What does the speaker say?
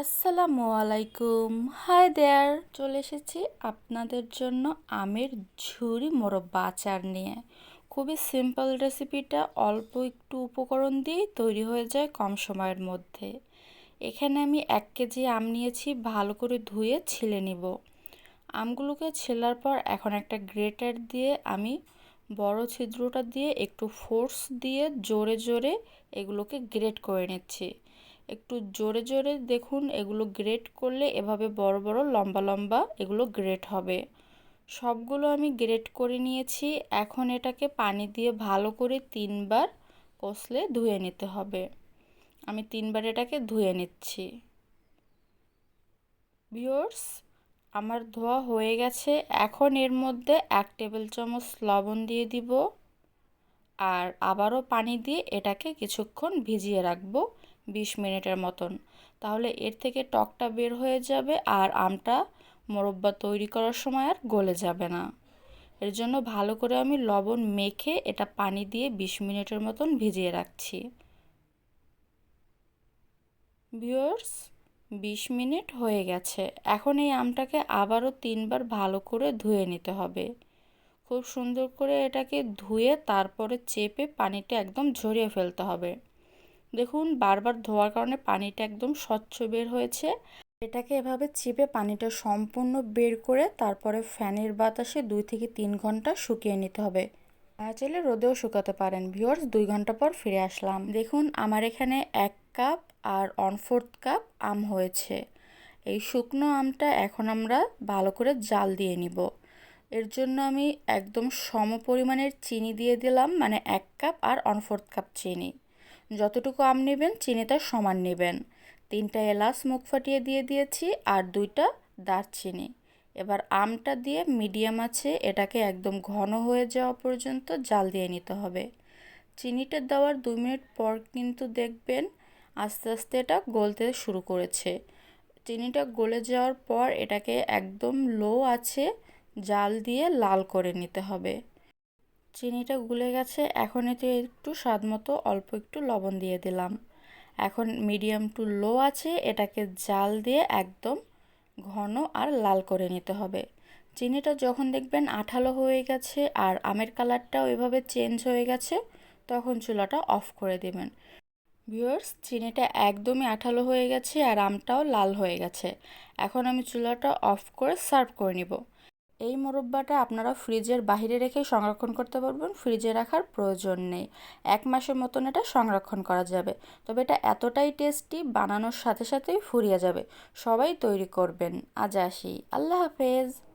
আসসালামু আলাইকুম। Hi there চলে এসেছি আপনাদের জন্য আমের ঝুরি মোরব্বা আচার নিয়ে। খুবই সিম্পল রেসিপিটা অল্প একটু উপকরণ দিয়ে তৈরি হয়ে যায় কম সময়ের মধ্যে। এখানে আমি এক কেজি আম নিয়েছি, ভালো করে ধুয়ে ছিলে নিব। আমগুলোকে ছেলার পর এখন একটা গ্রেটার দিয়ে আমি বড় ছিদ্রটা দিয়ে একটু ফোর্স দিয়ে জোরে জোরে এগুলোকে গ্রেট করে নিচ্ছি। একটু জোরে জোরে দেখুন, এগুলো গ্রেট করলে এভাবে বড় বড়, লম্বা লম্বা এগুলো গ্রেট হবে। সবগুলো আমি গ্রেট করে নিয়েছি। এখন এটাকে পানি দিয়ে ভালো করে তিনবার কষলে ধুয়ে নিতে হবে। আমি তিনবার এটাকে ধুয়ে নিচ্ছি। ভিওর্স আমার ধোয়া হয়ে গেছে। এখন এর মধ্যে এক টেবিল চামচ লবণ দিয়ে দিব। আর আবারও পানি দিয়ে এটাকে কিছুক্ষণ ভিজিয়ে রাখব। বিশ মিনিটের মতন। তাহলে এর থেকে টকটা বের হয়ে যাবে আর আমটা মোরব্বা তৈরি করার সময় আর গলে যাবে না। এর জন্য ভালো করে আমি লবণ মেখে এটা পানি দিয়ে বিশ মিনিটের মতন ভিজিয়ে রাখছি। ভিওর্স বিশ মিনিট হয়ে গেছে। এখন এই আমটাকে আবারও তিনবার ভালো করে ধুয়ে নিতে হবে। খুব সুন্দর করে এটাকে ধুয়ে তারপরে চেপে পানিটা একদম ঝরিয়ে ফেলতে হবে। দেখুন, বারবার ধোয়ার কারণে পানিটা একদম স্বচ্ছ বের হয়েছে। এটাকে এভাবে চিপে পানিটা সম্পূর্ণ বের করে তারপরে ফ্যানের বাতাসে দুই থেকে তিন ঘণ্টা শুকিয়ে নিতে হবে। চাইলে রোদেও শুকাতে পারেন। ভিওর্স দুই ঘণ্টা পর ফিরে আসলাম। দেখুন, আমার এখানে এক কাপ আর ওয়ান ফোর্থ কাপ আম হয়েছে। এই শুকনো আমটা এখন আমরা ভালো করে জাল দিয়ে নিব। এর জন্য আমি একদম সম পরিমাণের চিনি দিয়ে দিলাম মানে এক কাপ আর ওয়ান ফোর্থ কাপ চিনি। যতটুকু আম নেবেন চিনিটা সমান নেবেন। তিনটা এলাচ মুখ ফাটিয়ে দিয়ে দিয়েছি আর দুইটা দারচিনি। এবার আমটা দিয়ে মিডিয়াম আছে, এটাকে একদম ঘন হয়ে যাওয়া পর্যন্ত জাল দিয়ে নিতে হবে। চিনিটা দেওয়ার দুই মিনিট পর কিন্তু দেখবেন আস্তে আস্তে এটা গলতে শুরু করেছে। চিনিটা গলে যাওয়ার পর এটাকে একদম লো আছে জাল দিয়ে লাল করে নিতে হবে। চিনিটা গুলে গেছে এখন এতে একটু স্বাদ মতো অল্প একটু লবণ দিয়ে দিলাম। এখন মিডিয়াম টু লো আছে, এটাকে জাল দিয়ে একদম ঘন আর লাল করে নিতে হবে। চিনিটা যখন দেখবেন আঠালো হয়ে গেছে আর আমের কালারটাও এভাবে চেঞ্জ হয়ে গেছে, তখন চুলাটা অফ করে দেবেন। ভিউয়ার্স চিনিটা একদমই আঠালো হয়ে গেছে আর আমটাও লাল হয়ে গেছে। এখন আমি চুলাটা অফ করে সার্ভ করে নিব। এই মোরব্বাটা আপনারা ফ্রিজের বাহিরে রেখে সংরক্ষণ করতে পারবেন, ফ্রিজে রাখার প্রয়োজন নেই। এক মাসের মতন এটা সংরক্ষণ করা যাবে। তবে এটা এতটাই টেস্টি, বানানোর সাথে সাথেই ফুরিয়ে যাবে। সবাই তৈরি করবেন। আজ আসি। আল্লাহ হাফেজ।